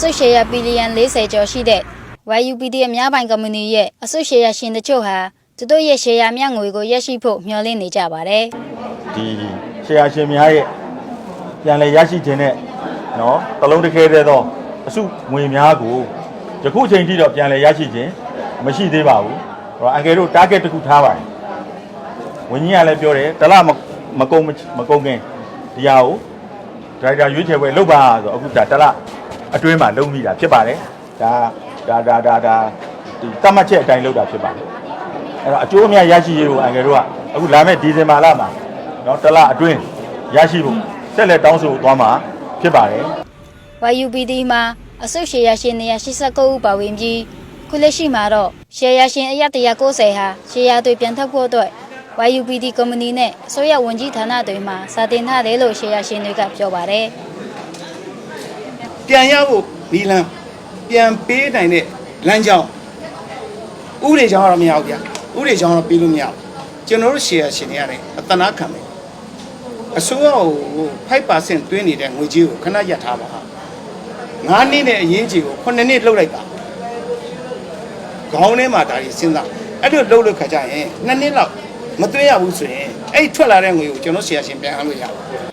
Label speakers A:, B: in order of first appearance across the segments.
A: စုရှယ်ယာဘီလီယံ40ကျော်ရှိတဲ့ YUPD အများပိုင်ကုမ္ပဏီရဲ့အစုရှယ်ယာရှင်တချို့ဟာသူတို့ရဲ့ရှယ်ယာမြငွေကိုရရှိဖို့မျှော်လင့်နေကြပါတယ်
B: ဒီရှယ်ယာရှင်များရဲ့ပြန်လည်ရရှိခြင်းနဲ့နော်တလုံးတစ်ခဲသေးသောအစုငွေများကိုယခုအချိန်ထိတော့ပြန်လည်ရရှိခြင်းမရှိသေးပါဘူးဟိုအန်ကယ်တို့ target တစ်ခုထားပါတယ်ဝင်းကြီးကလည်းပြောတယ်တစ်လမမကုန်မမကုန်ခင်ဒီဟာကိုဒရိုက်တာရွေးချယ်ပွဲလုပ်ပါဆိုတော့အခုဒါတစ်လ အတွင်းမှာလုပ်မိတာဖြစ်ပါတယ်ဒါဒါဒါဒါဒါဒီတတ်မှတ်ချက်အတိုင်းလုပ်တာဖြစ်ပါတယ် အဲ့တော့အကျိုးအမြတ်ရရှိရေးကိုအန်ကယ်တို့ကအခုလာမယ့်ဒီဇင်ဘာလမှာเนาะတစ်လအတွင်းရရှိဖို့ဆက်လက်တောင်းဆိုသွားမှာဖြစ်ပါတယ်
A: YUPD မှာအစုရှယ်ယာရှင်189ဦးပါဝင်ပြီးခုလက်ရှိမှာတော့ရှယ်ယာရှင်အရက်190ဟာရှယ်ယာတွေပြန်ထုတ်ဖို့အတွက် YUPD ကုမ္ပဏီနဲ့အစိုးရဝန်ကြီးဌာနတွေမှာစာတင်ထားတယ်လို့ရှယ်ယာရှင်တွေကပြောပါတယ်
C: ပြန်ရဖို့နီလန်းပြန်ပေးနိုင်တဲ့လမ်းကြောင်းဥပဒေကြောင်းကတော့မရဘူးဗျဥပဒေကြောင်းတော့ပေးလို့မရဘူးကျွန်တော်တို့ရှယ်ယာရှင်တွေရတယ်အတနာခံမယ်အစိုးရကို5%တွင်းနေတဲ့ငွေကြေးကိုခဏရပ်ထားပါဟာ9နှစ်နဲ့အရင်ကြီးကို9နှစ်လှုပ်လိုက်တာခေါင်းထဲမှာဒါကြီးစဉ်းစားအဲ့လိုလှုပ်လို့ခါကြရင်2နှစ်လောက်မသွင်းရဘူးဆိုရင်အဲ့ဒီထွက်လာတဲ့ငွေကိုကျွန်တော်ရှယ်ယာရှင်ပြန်အမ်းလို့ရပါဘူး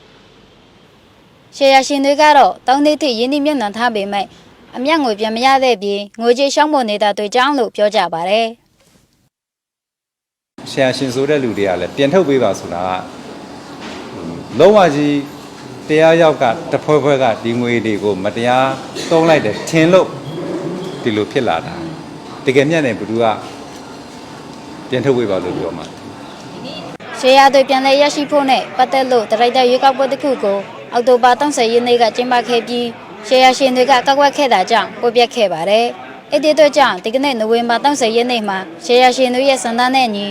A: ရှယ်ယာရှင်တွေကတော့တောင်းတထိရင်းနှီးမြှုပ်နှံထားပေမဲ့အမျက်ငွေပြန်မရတဲ့ပြင်ငွေကြေးရှောင်းပေါ်နေတာတွေကြောင်းလို့ပြောကြပါတယ်
D: ဆရာရှင်ဆိုတဲ့လူတွေကလည်းပြန်ထုတ်ပေးပါဆိုတာကဟွန်းလုံးဝကြီးတရားရောက်ကတစ်ဖွဲဖွဲကဒီငွေတွေကိုမတရားသုံးလိုက်တယ်ထင်လို့ဒီလိုဖြစ်လာတာတကယ်မြတ်တယ်ဘသူကပြန်ထုတ်ပေးပါလို့ပြောမှာ
A: ရှယ်ယာတွေပြန်လည်ရရှိဖို့နဲ့ပတ်သက်လို့ဒရိုက်တာရွေးကောက်ပွဲတစ်ခုကို အောက်တိုဘာ30ရက်နေ့ကကျင်းပခဲ့ပြီးရှယ်ယာရှင်တွေကကောက်ကွက်ခဲ့တာကြောင့်ပိုပြက်ခဲ့ပါတယ်။အဲ့ဒီအတွက်ကြောင့်ဒီကနေ့နိုဝင်ဘာ30ရက်နေ့မှာရှယ်ယာရှင်တွေရဲ့စံသားနဲ့အညီ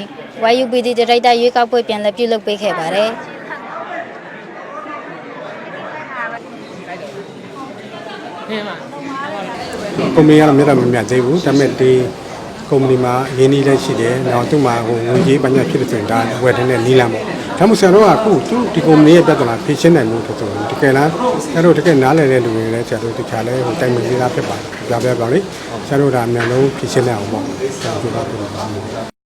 A: YUPD ဒရိုက်တာရွေးကောက်ပွဲပြန်လည်ပြုလုပ်ပေးခဲ့ပါတယ်။
E: ကုမ္ပဏီကတော့မြတ်တော့မမြတ်သေးဘူးဒါပေမဲ့ဒီကုမ္ပဏီမှာရင်းနှီးလည်းရှိတယ်နောက်သူ့မှာဟိုငွေကြေးပညာဖြစ်တဲ့ဆိုရင်ဒါဝယ်တဲ့နဲ့နီးလမ်းပေါ့ ဒါမှမဟုတ်ဆရာတို့ကအခုသူဒီကုမ္ပဏီရဲ့ပြဿနာဖြေရှင်းနိုင်မှုဆိုတော့တကယ်လားဆရာတို့တကယ်နားလည်တဲ့လူတွေလည်းဆရာတို့တခြားလဲဟိုတိုင်ပင်သေးတာဖြစ်ပါတယ်ဒါပဲပေါ့လေဆရာတို့ဒါအများလုံးဖြေရှင်းနိုင်အောင်ပေါ့ဆရာတို့ကပြောပါမယ်